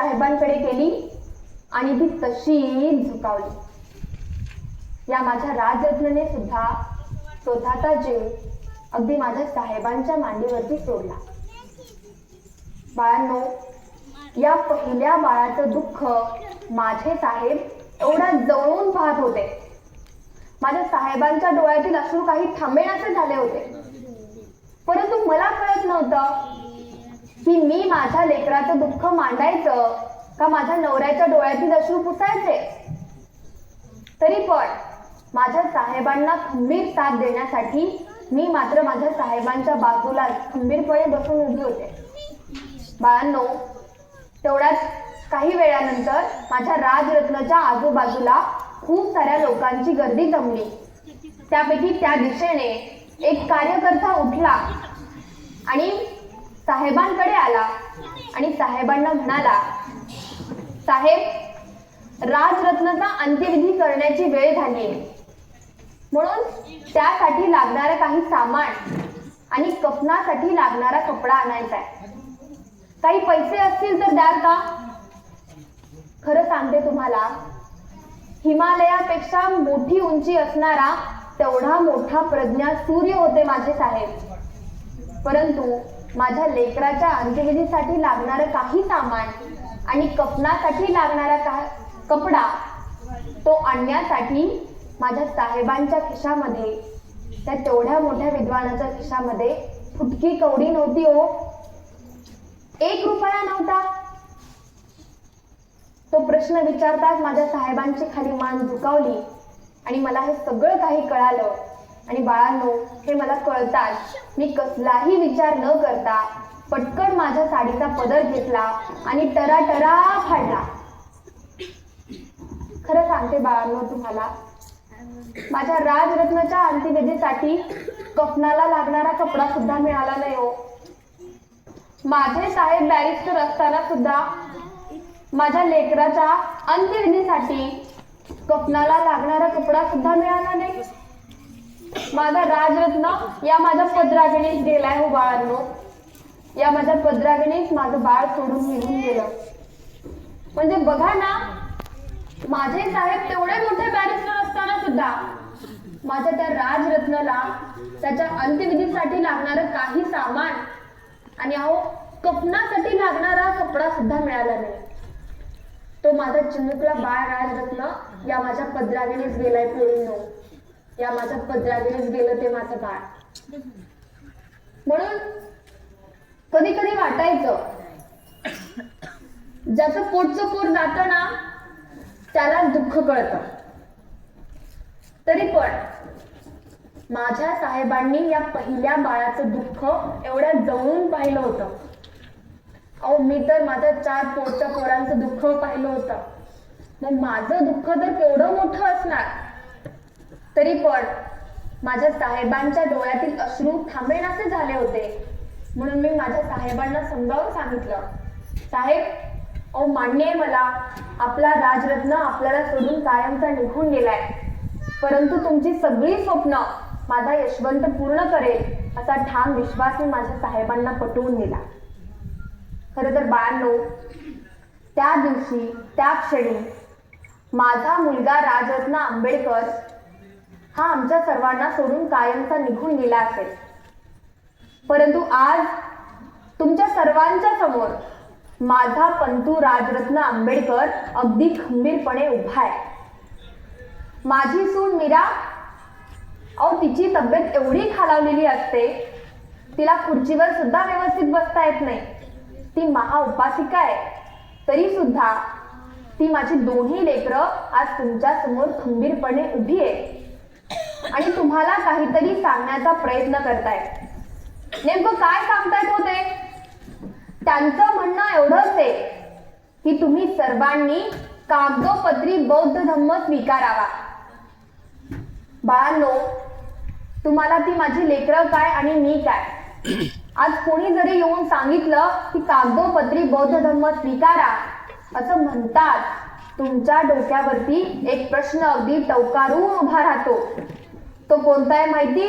साहेबांकडे केली आणि ती तशी झुकावली. या माझ्या राजरत्नने सुद्धा स्वतःचा जीव अगदी माझ्या साहेबांच्या मांडीवरती सोडला. बाळांनो या पहिल्या बाळाचं दुःख माझे साहेब एवढा जवळून पाहत होते. माझ्या साहेबांच्या डोळ्यातील अश्रू काही थांबेनासे झाले होते. परंतु मला कळत नव्हतं की मी माझ्या लेकराचं दुःख मांडायचं का माझ्या नवऱ्याच्या डोळ्यातील अश्रू पुसायचे? तरी पण माझ्या साहेबांना खंबीर साथ देण्यासाठी मी मात्र माझ्या साहेबांच्या बाजूला खंबीरपणे बसून उभी होते. बाळांनो तेवढ्याच काही वेळानंतर माझ्या राजरत्नाच्या आजूबाजूला खूप साऱ्या लोकांची गर्दी जमली. त्यापैकी त्या दिशेने एक कार्यकर्ता उठला आणि साहेबांकडे आला आणि साहेबांना म्हणाला साहेब राजरत्नाचा अंत्यविधी करण्याची वेळ झाली म्हणून त्यासाठी लागणारं काही सामान आणि कफनासाठी लागणारा कपडा आणायचा आहे काही पैसे असतील तर द्याल का? खरं सांगते तुम्हाला हिमालयापेक्षा मोठी उंची असणारा तेवढा मोठा प्रज्ञा सूर्य होते माझे साहेब. परंतु माझ्या लेकराच्या अंत्यविधीसाठी लागणारं काही सामान आणि कपनासाठी लागणारा का कपडा तो आणण्यासाठी माझ्या साहेबांच्या खिशामध्ये त्या तेवढ्या मोठ्या विद्वानाच्या खिशामध्ये फुटकी कवडी नव्हती हो. एक रुपया नव्हता. तो प्रश्न विचारताच माझ्या साहेबांची खाली मान झुकावली आणि मला हे सगळं काही कळालं. आणि बाळांनो हे मला कळताच मी कसलाही विचार न करता पटकन माझ्या साडीचा पदर घेतला आणि टरा टरा फाडला. खरं सांगते बाळांनो तुम्हाला माझ्या राजरत्नाच्या अंत्यविधीसाठी कफनाला लागणारा कपडा सुद्धा मिळाला नाही हो. माझे साहेब बॅरिस्टर असताना सुद्धा माझ्या लेकराच्या अंत्यविधीसाठी कफनाला लागणारा कपडा सुद्धा मिळाला नाही. माझा राजरत्न या माझ्या पदरागणीत गेलाय हो बाळांनो. या माझ्या पदरागणीत माझं बाळ सोडून निघून गेलं. म्हणजे बघा ना माझे साहेब तेवढे मोठे बॅरिस्टर असताना सुद्धा माझ्या त्या राजरत्नला त्याच्या अंत्यविधीसाठी लागणारं काही सामान आणि अहो कपनासाठी लागणारा कपडा सुद्धा मिळाला नाही. तो माझा चिमुकला बाळ राजरत्न या माझ्या पदरागणीच गेलाय पोरींनो. या माझ्या दिवस गेलं ते माझं बाळ. म्हणून कधी कधी वाटायचं ज्याचं पोटचं पोट जातं ना त्याला दुःख कळतं. तरी पण माझ्या साहेबांनी या पहिल्या बाळाचं दुःख एवढ्या जवळून पाहिलं होतं. अहो मी तर माझ्या चार पोटच्या पोरांचं दुःख पाहिलं होतं. मग माझं दुःख तर केवढं मोठं असणार? तरी पण माझ्या साहेबांच्या डोळ्यातील अश्रू थांबेनासे झाले होते. म्हणून मी माझ्या साहेबांना समजावून सांगितलं. साहेब अहो मान्य आहे मला आपला राजरत्न आपल्याला सोडून कायमचा निघून गेलाय. परंतु तुमची सगळी स्वप्न माझा यशवंत पूर्ण करेल असा ठाम विश्वास मी माझ्या साहेबांना पटवून दिला. खरं तर बाळांनो त्या दिवशी त्या क्षणी माझा मुलगा राजरत्न आंबेडकर हा आमच्या सर्वांना सोडून कायमचा निघून गेला असेल परंतु आज तुमच्या सर्वांच्या समोर माझा पंतू राजरत्न आंबेडकर अगदी खंबीरपणे उभा आहे. माझी सून मीरा अहो तिची तब्येत एवढी खालावलेली असते तिला खुर्चीवर सुद्धा व्यवस्थित बसता येत नाही. ती महाउपासिका आहे. तरी सुद्धा ती माझी दोन्ही लेकरं आज तुमच्यासमोर खंबीरपणे उभी आहे आणि तुम्हाला काहीतरी सांगण्याचा प्रयत्न करतायत. नेमकं काय सांगतायत होते त्यांचं म्हणणं एवढंच आहे की तुम्ही सर्वांनी कागदोपत्री बौद्ध धम्म स्वीकारावा. बाळांनो तुम्हाला ती माझी लेकरं काय आणि मी काय? आज कोणी जरी येऊन सांगितलं की कागदोपत्री बौद्ध धम्म स्वीकारा असं म्हणतात तुमच्या डोक्यावरती एक प्रश्न अगदी टवकारून उभा राहतो. तो कोणता आहे माहिती?